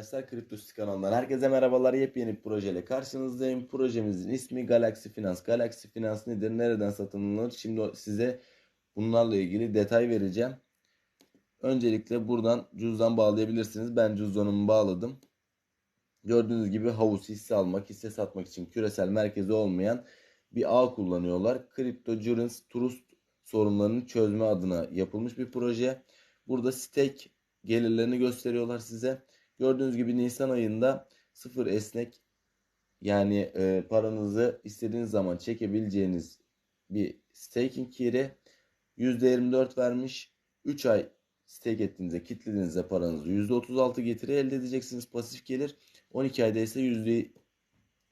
arkadaşlar Kriptosis kanalından herkese merhabalar yepyeni bir projeyle karşınızdayım. Projemizin ismi Galaxy Finans. Galaxy Finans nedir? Nereden satın alınır? Şimdi size bunlarla ilgili detay vereceğim. Öncelikle buradan cüzdan bağlayabilirsiniz. Ben cüzdanımı bağladım. Gördüğünüz gibi havuz hisse almak, hisse satmak için küresel merkezi olmayan bir ağ kullanıyorlar. Cryptocurrency Trust sorunlarını çözme adına yapılmış bir proje. Burada stake gelirlerini gösteriyorlar size. Gördüğünüz gibi Nisan ayında sıfır esnek yani e, paranızı istediğiniz zaman çekebileceğiniz bir staking yeri %24 vermiş. 3 ay stake ettiğinizde, kitlediğinizde paranızı %36 getiri elde edeceksiniz. Pasif gelir. 12 ayda ise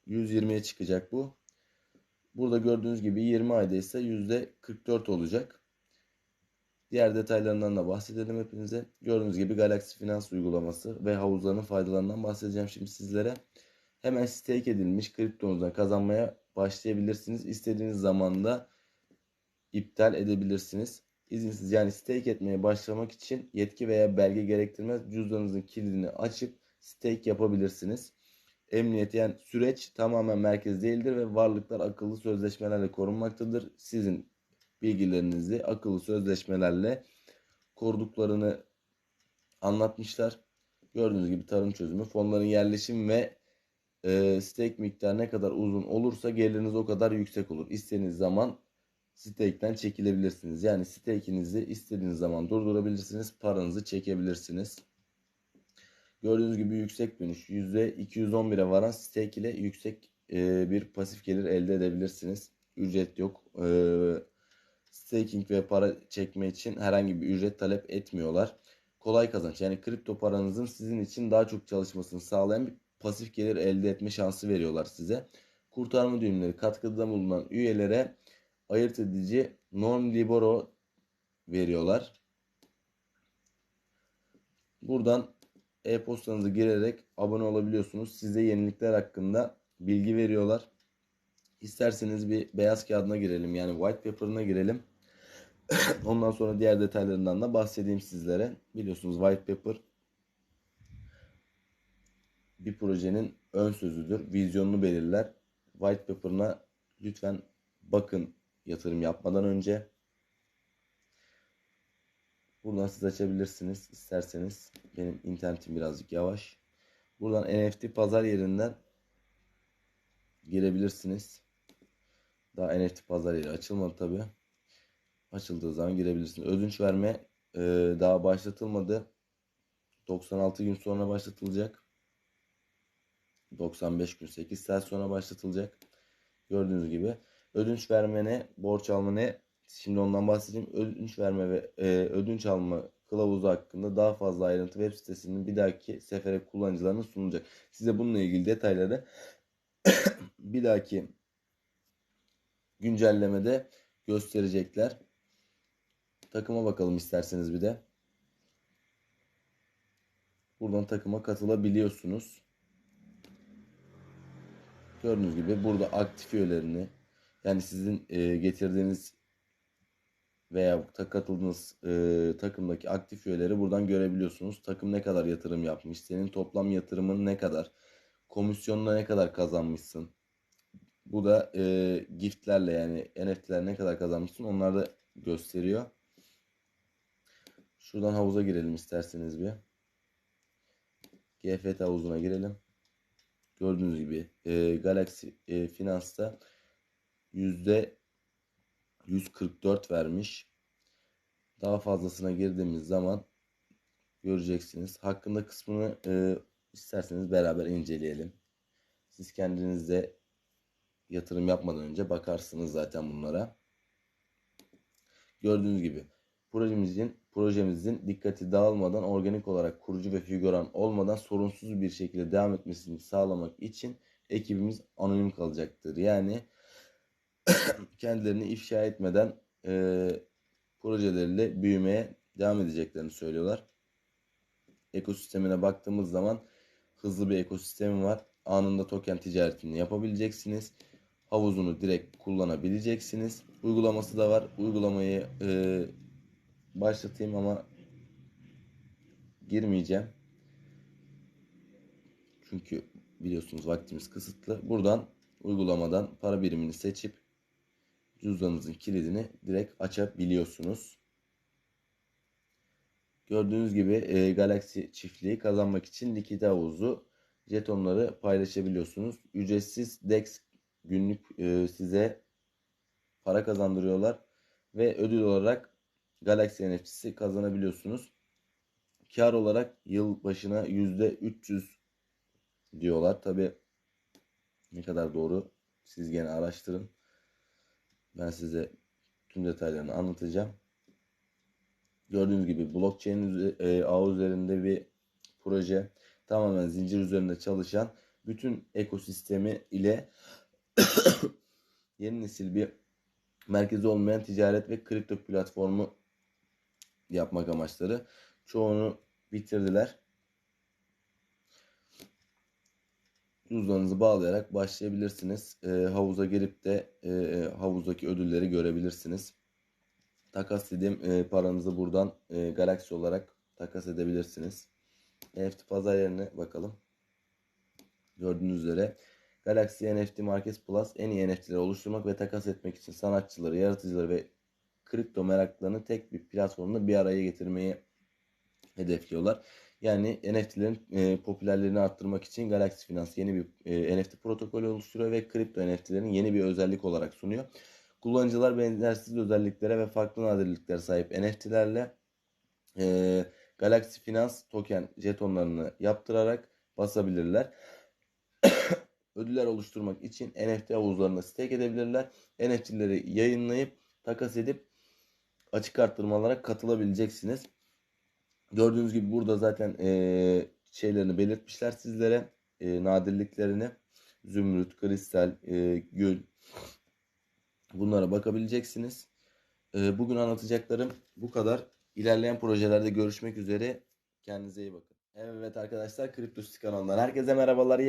%120'ye çıkacak bu. Burada gördüğünüz gibi 20 ayda ise %44 olacak. Diğer detaylarından da bahsedelim hepinize. Gördüğünüz gibi Galaxy Finans uygulaması ve havuzlarının faydalarından bahsedeceğim şimdi sizlere. Hemen stake edilmiş kriptonuzdan kazanmaya başlayabilirsiniz. İstediğiniz zamanda iptal edebilirsiniz. İzinsiz yani stake etmeye başlamak için yetki veya belge gerektirmez. Cüzdanınızın kilidini açıp stake yapabilirsiniz. Emniyet yani süreç tamamen merkez değildir ve varlıklar akıllı sözleşmelerle korunmaktadır. Sizin bilgilerinizi akıllı sözleşmelerle koruduklarını anlatmışlar. Gördüğünüz gibi tarım çözümü fonların yerleşim ve e, stake miktarı ne kadar uzun olursa geliriniz o kadar yüksek olur. İstediğiniz zaman stake'den çekilebilirsiniz. Yani stake'inizi istediğiniz zaman durdurabilirsiniz. Paranızı çekebilirsiniz. Gördüğünüz gibi yüksek dönüş. %211'e varan stake ile yüksek e, bir pasif gelir elde edebilirsiniz. Ücret yok. E, staking ve para çekme için herhangi bir ücret talep etmiyorlar. Kolay kazanç yani kripto paranızın sizin için daha çok çalışmasını sağlayan bir pasif gelir elde etme şansı veriyorlar size. Kurtarma düğümleri katkıda bulunan üyelere ayırt edici non libero veriyorlar. Buradan e-postanızı girerek abone olabiliyorsunuz. Size yenilikler hakkında bilgi veriyorlar. İsterseniz bir beyaz kağıdına girelim yani white paper'ına girelim. Ondan sonra diğer detaylarından da bahsedeyim sizlere. Biliyorsunuz white paper bir projenin ön sözüdür. Vizyonunu belirler. White paper'ına lütfen bakın yatırım yapmadan önce. Buradan siz açabilirsiniz isterseniz. Benim internetim birazcık yavaş. Buradan NFT pazar yerinden girebilirsiniz. Daha NFT pazar yeri açılmadı tabi. Açıldığı zaman girebilirsiniz. Ödünç verme e, daha başlatılmadı. 96 gün sonra başlatılacak. 95 gün 8 saat sonra başlatılacak. Gördüğünüz gibi. Ödünç verme ne? Borç alma ne? Şimdi ondan bahsedeyim. Ödünç verme ve e, ödünç alma kılavuzu hakkında daha fazla ayrıntı web sitesinin bir dahaki sefere kullanıcılarına sunulacak. Size bununla ilgili detayları bir dahaki güncellemede gösterecekler. Takıma bakalım isterseniz bir de. Buradan takıma katılabiliyorsunuz. Gördüğünüz gibi burada aktif üyelerini yani sizin e, getirdiğiniz veya katıldığınız e, takımdaki aktif üyeleri buradan görebiliyorsunuz. Takım ne kadar yatırım yapmış, senin toplam yatırımın ne kadar, komisyonuna ne kadar kazanmışsın. Bu da e, giftlerle yani NFT'ler ne kadar kazanmışsın onlar da gösteriyor. Şuradan havuza girelim isterseniz bir. GFT havuzuna girelim. Gördüğünüz gibi e, Galaxy e, Finans'ta yüzde 144 vermiş. Daha fazlasına girdiğimiz zaman göreceksiniz. Hakkında kısmını e, isterseniz beraber inceleyelim. Siz kendiniz de yatırım yapmadan önce bakarsınız zaten bunlara. Gördüğünüz gibi projemizin projemizin dikkati dağılmadan organik olarak kurucu ve figüran olmadan sorunsuz bir şekilde devam etmesini sağlamak için ekibimiz anonim kalacaktır. Yani kendilerini ifşa etmeden e, projeleriyle büyümeye devam edeceklerini söylüyorlar. Ekosistemine baktığımız zaman hızlı bir ekosistemi var. Anında token ticaretini yapabileceksiniz. Havuzunu direkt kullanabileceksiniz. Uygulaması da var. Uygulamayı e, başlatayım ama girmeyeceğim. Çünkü biliyorsunuz vaktimiz kısıtlı. Buradan uygulamadan para birimini seçip cüzdanınızın kilidini direkt açabiliyorsunuz. Gördüğünüz gibi e, Galaxy çiftliği kazanmak için likit havuzu jetonları paylaşabiliyorsunuz. Ücretsiz DEX günlük e, size para kazandırıyorlar ve ödül olarak Galaxy NFT'si kazanabiliyorsunuz. Kar olarak yıl başına %300 diyorlar. Tabi ne kadar doğru siz gene araştırın. Ben size tüm detaylarını anlatacağım. Gördüğünüz gibi blockchain e, ağı üzerinde bir proje. Tamamen zincir üzerinde çalışan bütün ekosistemi ile yeni nesil bir merkezi olmayan ticaret ve kripto platformu yapmak amaçları. Çoğunu bitirdiler. Cüzdanınızı bağlayarak başlayabilirsiniz. E, havuza girip de e, havuzdaki ödülleri görebilirsiniz. Takas dediğim e, paranızı buradan e, Galaxy olarak takas edebilirsiniz. NFT pazar yerine bakalım. Gördüğünüz üzere Galaxy NFT Markets Plus en iyi NFT'leri oluşturmak ve takas etmek için sanatçıları, yaratıcıları ve kripto meraklılarını tek bir platformda bir araya getirmeyi hedefliyorlar. Yani NFT'lerin e, popülerliğini arttırmak için Galaxy Finance yeni bir e, NFT protokolü oluşturuyor ve kripto NFT'lerin yeni bir özellik olarak sunuyor. Kullanıcılar benzersiz özelliklere ve farklı nadirliklere sahip NFT'lerle e, Galaxy Finance token jetonlarını yaptırarak basabilirler. Ödüller oluşturmak için NFT havuzlarına stake edebilirler. NFT'leri yayınlayıp takas edip açık arttırmalara katılabileceksiniz. Gördüğünüz gibi burada zaten e, şeylerini belirtmişler sizlere. E, nadirliklerini. Zümrüt, kristal, e, gül. Bunlara bakabileceksiniz. E, bugün anlatacaklarım bu kadar. İlerleyen projelerde görüşmek üzere. Kendinize iyi bakın. Evet arkadaşlar Kriptosis kanalından herkese merhabalar.